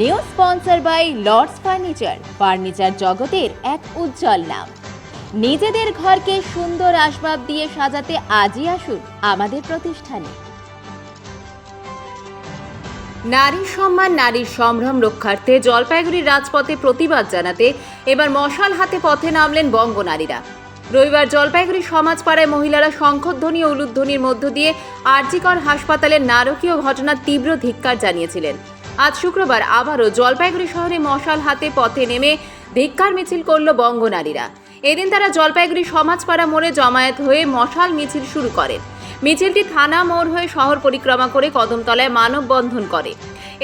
New sponsor by Lords furniture furniture জগতের এক উজ্জ্বল নাম। নিজেদের ঘরকে সুন্দর আসবাব দিয়ে সাজাতে আজই আসুন আমাদের প্রতিষ্ঠানে। নারী সম্মান নারীর সম্ভ্রম রক্ষার্থে জলপাইগুড়ির রাজপথে প্রতিবাদ জানাতে এবার মশাল হাতে পথে নামলেন বঙ্গ নারীরা। রবিবার জলপাইগুড়ি সমাজপাড়ায় মহিলারা শঙ্খধ্বনি ও উলুধ্বনির মধ্য দিয়ে আরজিকর হাসপাতালের নারকীয় ঘটনার তীব্র ধিক্কার জানিয়েছিলেন। আজ শুক্রবার আবারও জলপাইগুড়ি শহরে মশাল হাতে পথে নেমে ধিক্কার মিছিল করল বঙ্গ নারীরা। এদিন তারা জলপাইগুড়ি সমাজপাড়া মোড়ে জমায়েত হয়ে মশাল মিছিল শুরু করেন। মিছিলটি থানা মোড় হয়ে শহর পরিক্রমা করে কদমতলায় মানববন্ধন করে।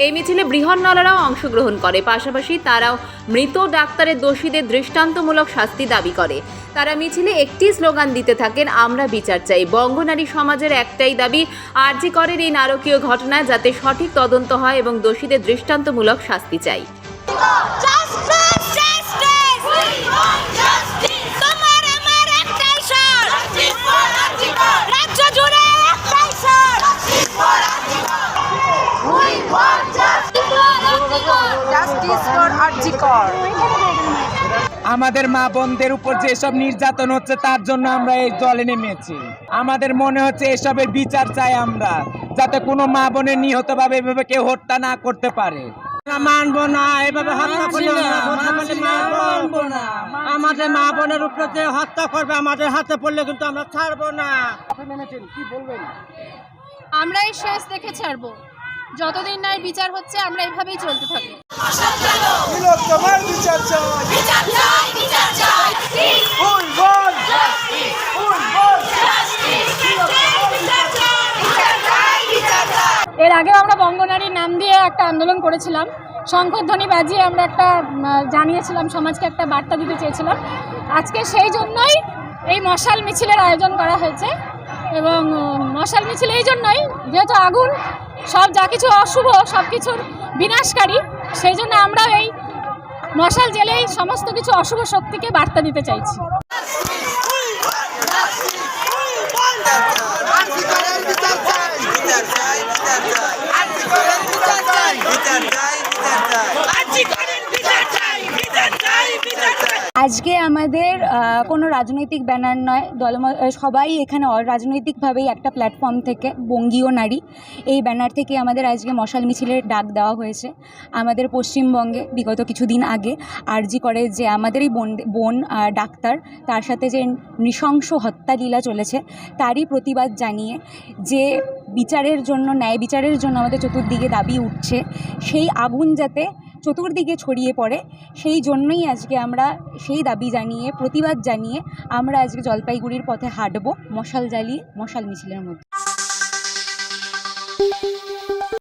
এই মিছিলে বৃহন্নলারাও অংশগ্রহণ করে। পাশাপাশি তারাও মৃত ডাক্তারের দোষীদের দৃষ্টান্তমূলক শাস্তি দাবি করে। তারা মিছিলে একটি স্লোগান দিতে থাকেন, আমরা বিচার চাই। বঙ্গনারী সমাজের একটাই দাবি, আরজি করেন এই নারকীয় ঘটনা যাতে সঠিক তদন্ত হয় এবং দোষীদের দৃষ্টান্তমূলক শাস্তি চাই আমাদের মা বোনদের উপর যেসব নির্যাতন হচ্ছে তার জন্য আমরা এই দলে নেমেছি। আমাদের মনে হচ্ছে এসবের বিচার চাই আমরা যাতে কোনো মা বোনের নিহত ভাবে এভাবে কেউ হত্যা না করতে পারে। মানবো না এভাবে হত্যা করলে মানবো না। আমাদের মা বোনের উপরে যে হত্যা করবে আমাদের হাতে পড়লে কিন্তু আমরা ছাড়বো না। আমরা এই শেষ দেখে ছাড়বো। যতদিন না বিচার হচ্ছে আমরা এভাবেই চলতে থাকি। বিচার চাই। বিচার চাই Justice! Justice! Justice! বিচার চাই বিচার চাই বিচার চাই এর আগেও আমরা বঙ্গনারীর নাম দিয়ে একটা আন্দোলন করেছিলাম। শঙ্করধ্বনি বাজিয়ে আমরা একটা জানিয়েছিলাম সমাজকে একটা বার্তা দিতে চেয়েছিলাম। আজকে সেই জন্যই এই মশাল মিছিলের আয়োজন করা হয়েছে। এবং মশাল মিছিল এই জন্যই যেহেতু আগুন সব যা কিছু অশুভ, সব কিছুর বিনাশকারী, সেই জন্য আমরা এই মশাল জেলেই সমস্ত কিছু অশুভ শক্তিকে বার্তা দিতে চাইছি। আজকে আমাদের কোনো রাজনৈতিক ব্যানার নয় দল সবাই এখানে রাজনৈতিকভাবেই একটা প্ল্যাটফর্ম থেকে বঙ্গীয় নারী। এই ব্যানার থেকে আমাদের আজকে মশাল মিছিলের ডাক দেওয়া হয়েছে আমাদের পশ্চিমবঙ্গে বিগত কিছুদিন আগে। আরজি করে যে আমাদের এই বোন বোন ডাক্তার, তার সাথে যে নৃশংস হত্যালীলা চলেছে, তারই প্রতিবাদ জানিয়ে যে বিচারের জন্য, ন্যায় বিচারের জন্য আমাদের চতুর্দিকে দাবি উঠছে, সেই আগুন যাতে চতুর্দিকে ছড়িয়ে পড়ে। সেই জন্যই আজকে আমরা সেই দাবি জানিয়ে, প্রতিবাদ জানিয়ে আমরা আজকে জলপাইগুড়ির পথে হাঁটবো, মশাল জ্বালিয়ে, মশাল মিছিলের মধ্যে।